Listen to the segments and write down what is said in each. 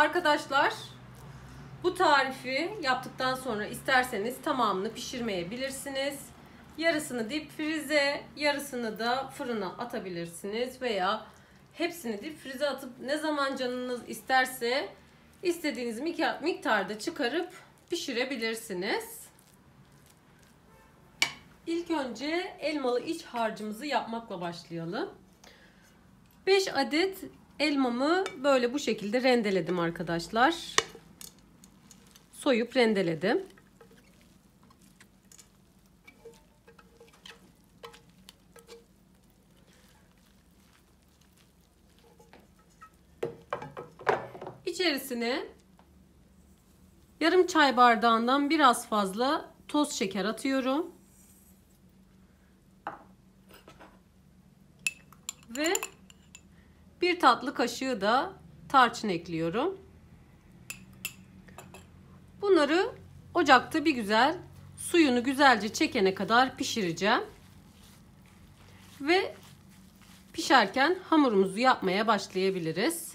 Arkadaşlar bu tarifi yaptıktan sonra isterseniz tamamını pişirmeyebilirsiniz. Yarısını dip frize, yarısını da fırına atabilirsiniz veya hepsini dip frize atıp ne zaman canınız isterse istediğiniz miktarda çıkarıp pişirebilirsiniz. İlk önce elmalı iç harcımızı yapmakla başlayalım. 5 adet elmamı böyle bu şekilde rendeledim arkadaşlar. Soyup rendeledim. İçerisine yarım çay bardağından biraz fazla toz şeker atıyorum. Ve bir tatlı kaşığı da tarçın ekliyorum. Bunları ocakta bir güzel suyunu güzelce çekene kadar pişireceğim. Ve pişerken hamurumuzu yapmaya başlayabiliriz.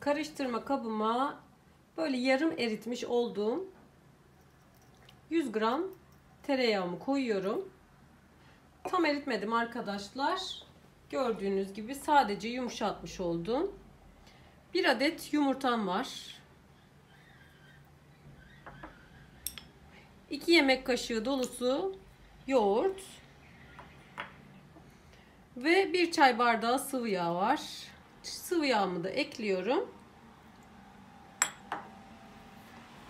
Karıştırma kabıma böyle yarım eritmiş olduğum 100 gram tereyağımı koyuyorum. Tam eritmedim arkadaşlar. Gördüğünüz gibi sadece yumuşatmış oldum. Bir adet yumurtam var. 2 yemek kaşığı dolusu yoğurt. Ve bir çay bardağı sıvı yağ var. Sıvı yağımı da ekliyorum.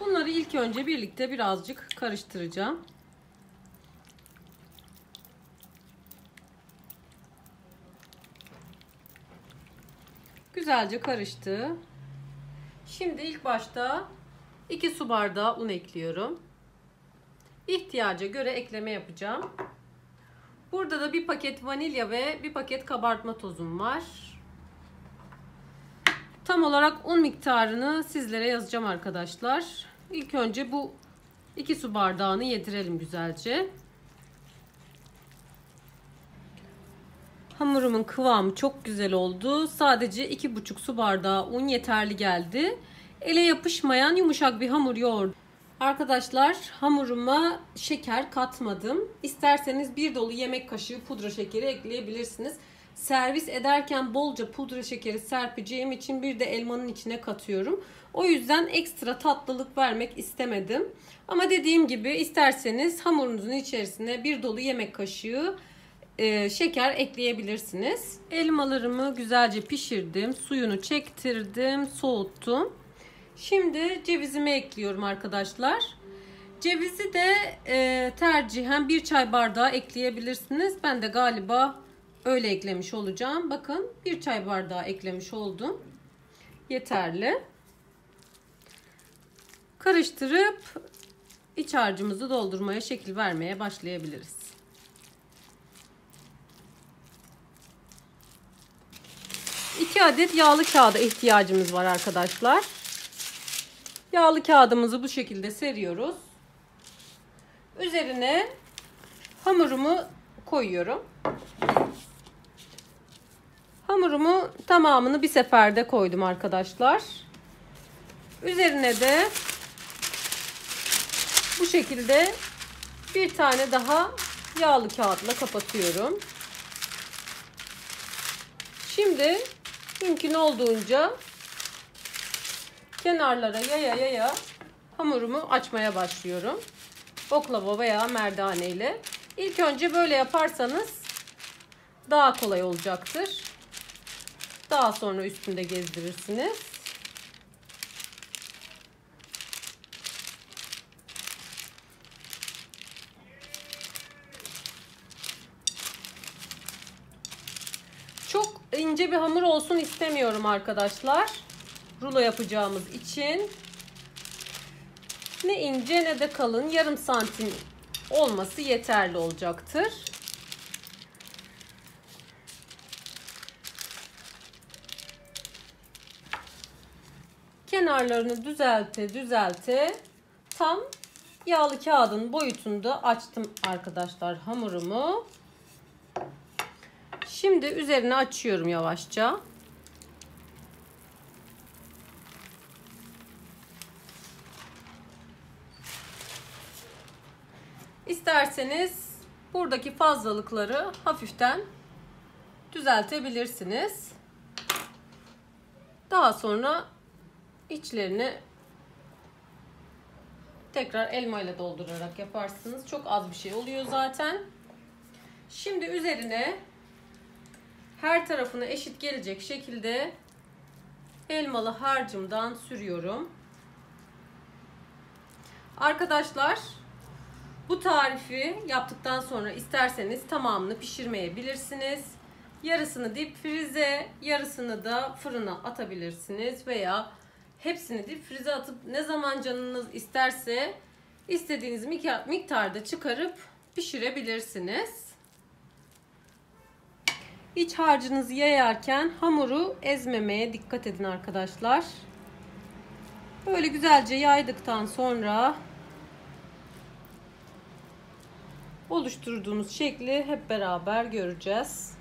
Bunları ilk önce birlikte birazcık karıştıracağım. Güzelce karıştı. Şimdi ilk başta 2 su bardağı un ekliyorum. İhtiyaca göre ekleme yapacağım. Burada da bir paket vanilya ve bir paket kabartma tozum var. Tam olarak un miktarını sizlere yazacağım arkadaşlar. İlk önce bu 2 su bardağını yedirelim güzelce. Hamurumun kıvamı çok güzel oldu. Sadece 2,5 su bardağı un yeterli geldi. Ele yapışmayan yumuşak bir hamur yoğurdum. Arkadaşlar hamuruma şeker katmadım. İsterseniz bir dolu yemek kaşığı pudra şekeri ekleyebilirsiniz. Servis ederken bolca pudra şekeri serpeceğim için bir de elmanın içine katıyorum. O yüzden ekstra tatlılık vermek istemedim. Ama dediğim gibi isterseniz hamurunuzun içerisine bir dolu yemek kaşığı e, şeker ekleyebilirsiniz. Elmalarımı güzelce pişirdim. Suyunu çektirdim. Soğuttum. Şimdi cevizimi ekliyorum arkadaşlar. Cevizi de e, tercihen bir çay bardağı ekleyebilirsiniz. Ben de galiba öyle eklemiş olacağım. Bakın bir çay bardağı eklemiş oldum. Yeterli. Karıştırıp iç harcımızı doldurmaya şekil vermeye başlayabiliriz. 2 adet yağlı kağıda ihtiyacımız var arkadaşlar. Yağlı kağıdımızı bu şekilde seriyoruz. Üzerine hamurumu koyuyorum. Hamurumu tamamını bir seferde koydum arkadaşlar. Üzerine de bu şekilde bir tane daha yağlı kağıtla kapatıyorum. Şimdi mümkün olduğunca kenarlara yaya yaya hamurumu açmaya başlıyorum. Oklava veya merdane ile. İlk önce böyle yaparsanız daha kolay olacaktır. Daha sonra üstünde gezdirirsiniz. Çok ince bir hamur olsun istemiyorum arkadaşlar. Rulo yapacağımız için. Ne ince ne de kalın. Yarım santim olması yeterli olacaktır. Kenarlarını düzelte düzelte tam yağlı kağıdın boyutunda açtım arkadaşlar hamurumu. Şimdi üzerine açıyorum yavaşça. İsterseniz buradaki fazlalıkları hafiften düzeltebilirsiniz. Daha sonra içlerini tekrar elma ile doldurarak yaparsınız. Çok az bir şey oluyor zaten. Şimdi üzerine her tarafına eşit gelecek şekilde elmalı harcımdan sürüyorum. Arkadaşlar bu tarifi yaptıktan sonra isterseniz tamamını pişirmeyebilirsiniz. Yarısını dip frize, yarısını da fırına atabilirsiniz veya hepsini dip frize atıp ne zaman canınız isterse istediğiniz miktarda çıkarıp pişirebilirsiniz. İç harcınızı yayarken hamuru ezmemeye dikkat edin arkadaşlar. Böyle güzelce yaydıktan sonra oluşturduğumuz şekli hep beraber göreceğiz.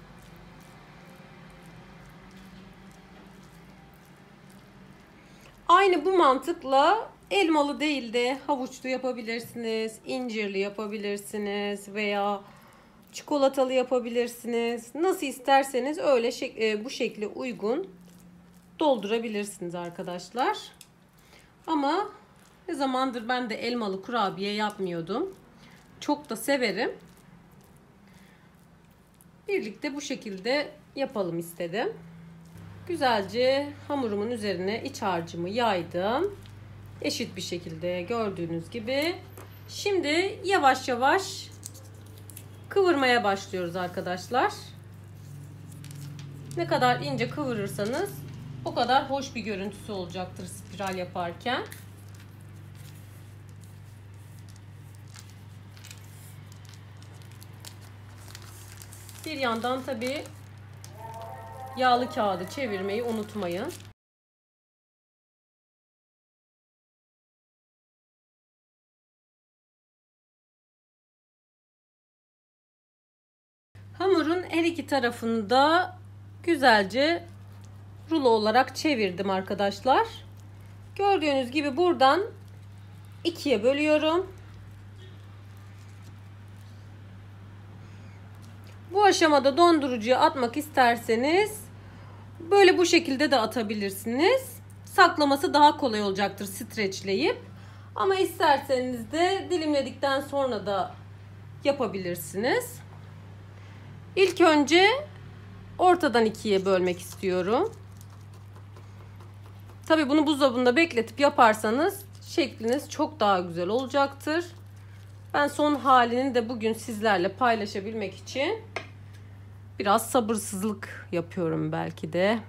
Aynı bu mantıkla elmalı değil de havuçlu yapabilirsiniz, incirli yapabilirsiniz veya çikolatalı yapabilirsiniz. Nasıl isterseniz öyle şek e, bu şekli uygun doldurabilirsiniz arkadaşlar. Ama ne zamandır ben de elmalı kurabiye yapmıyordum. Çok da severim. Birlikte bu şekilde yapalım istedim. Güzelce hamurumun üzerine iç harcımı yaydım. Eşit bir şekilde gördüğünüz gibi. Şimdi yavaş yavaş kıvırmaya başlıyoruz arkadaşlar. Ne kadar ince kıvırırsanız o kadar hoş bir görüntüsü olacaktır spiral yaparken. Bir yandan tabi yağlı kağıdı çevirmeyi unutmayın. İki tarafını da güzelce rulo olarak çevirdim arkadaşlar. Gördüğünüz gibi buradan ikiye bölüyorum. Bu aşamada dondurucuya atmak isterseniz böyle bu şekilde de atabilirsiniz. Saklaması daha kolay olacaktır streçleyip. Ama isterseniz de dilimledikten sonra da yapabilirsiniz. İlk önce ortadan ikiye bölmek istiyorum. Tabi bunu buzdolabında bekletip yaparsanız şekliniz çok daha güzel olacaktır. Ben son halini de bugün sizlerle paylaşabilmek için biraz sabırsızlık yapıyorum belki de.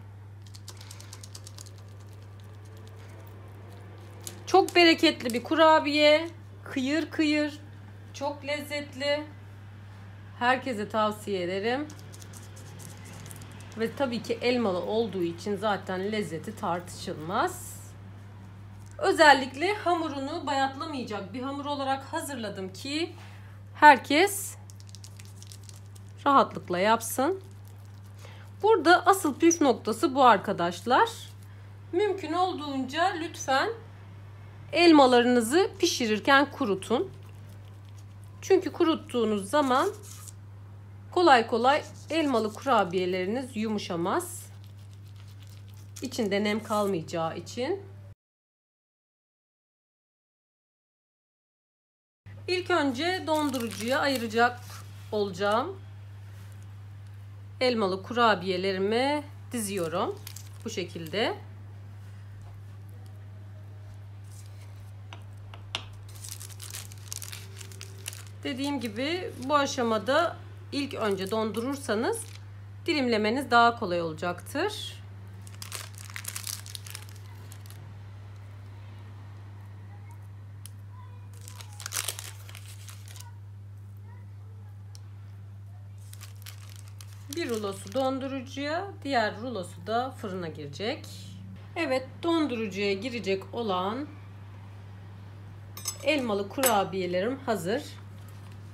Çok bereketli bir kurabiye. Kıyır kıyır. Çok lezzetli. Herkese tavsiye ederim. Ve tabii ki elmalı olduğu için zaten lezzeti tartışılmaz. Özellikle hamurunu bayatlamayacak bir hamur olarak hazırladım ki herkes rahatlıkla yapsın. Burada asıl püf noktası bu arkadaşlar. Mümkün olduğunca lütfen elmalarınızı pişirirken kurutun. Çünkü kuruttuğunuz zaman kolay kolay elmalı kurabiyeleriniz yumuşamaz. İçinde nem kalmayacağı için. İlk önce dondurucuya ayıracak olacağım elmalı kurabiyelerimi diziyorum. Bu şekilde. Dediğim gibi bu aşamada ilk önce dondurursanız dilimlemeniz daha kolay olacaktır. Bir rulosu dondurucuya, diğer rulosu da fırına girecek. Evet, dondurucuya girecek olan elmalı kurabiyelerim hazır.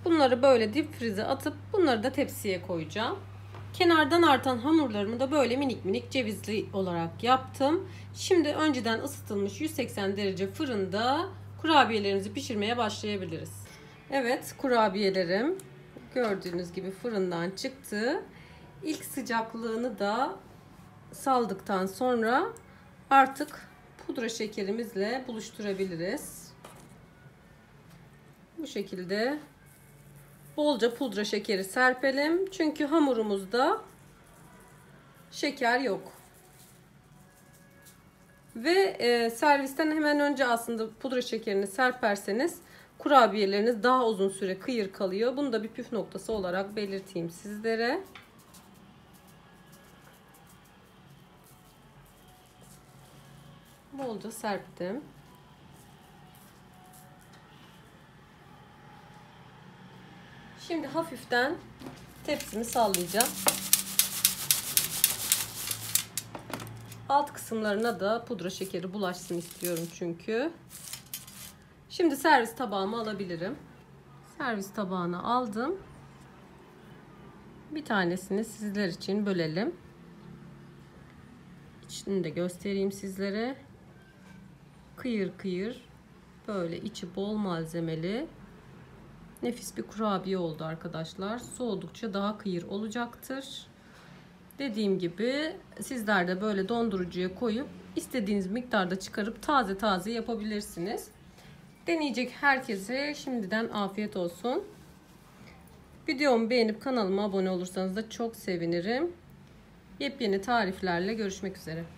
Bunları böyle dip frize atıp bunları da tepsiye koyacağım. Kenardan artan hamurlarımı da böyle minik minik cevizli olarak yaptım. Şimdi önceden ısıtılmış 180 derece fırında kurabiyelerimizi pişirmeye başlayabiliriz. Evet kurabiyelerim gördüğünüz gibi fırından çıktı. İlk sıcaklığını da saldıktan sonra artık pudra şekerimizle buluşturabiliriz. Bu şekilde bolca pudra şekeri serpelim. Çünkü hamurumuzda şeker yok. Ve e, servisten hemen önce aslında pudra şekerini serperseniz kurabiyeleriniz daha uzun süre kıyır kalıyor. Bunu da bir püf noktası olarak belirteyim sizlere. Bolca serptim. Şimdi hafiften tepsimi sallayacağım. Alt kısımlarına da pudra şekeri bulaşsın istiyorum çünkü. Şimdi servis tabağımı alabilirim. Servis tabağını aldım. Bir tanesini sizler için bölelim. İçini de göstereyim sizlere. Kıyır kıyır böyle içi bol malzemeli nefis bir kurabiye oldu arkadaşlar. Soğudukça daha kıyır olacaktır. Dediğim gibi sizler de böyle dondurucuya koyup istediğiniz miktarda çıkarıp taze taze yapabilirsiniz. Deneyecek herkese şimdiden afiyet olsun. Videomu beğenip kanalıma abone olursanız da çok sevinirim. Yepyeni tariflerle görüşmek üzere.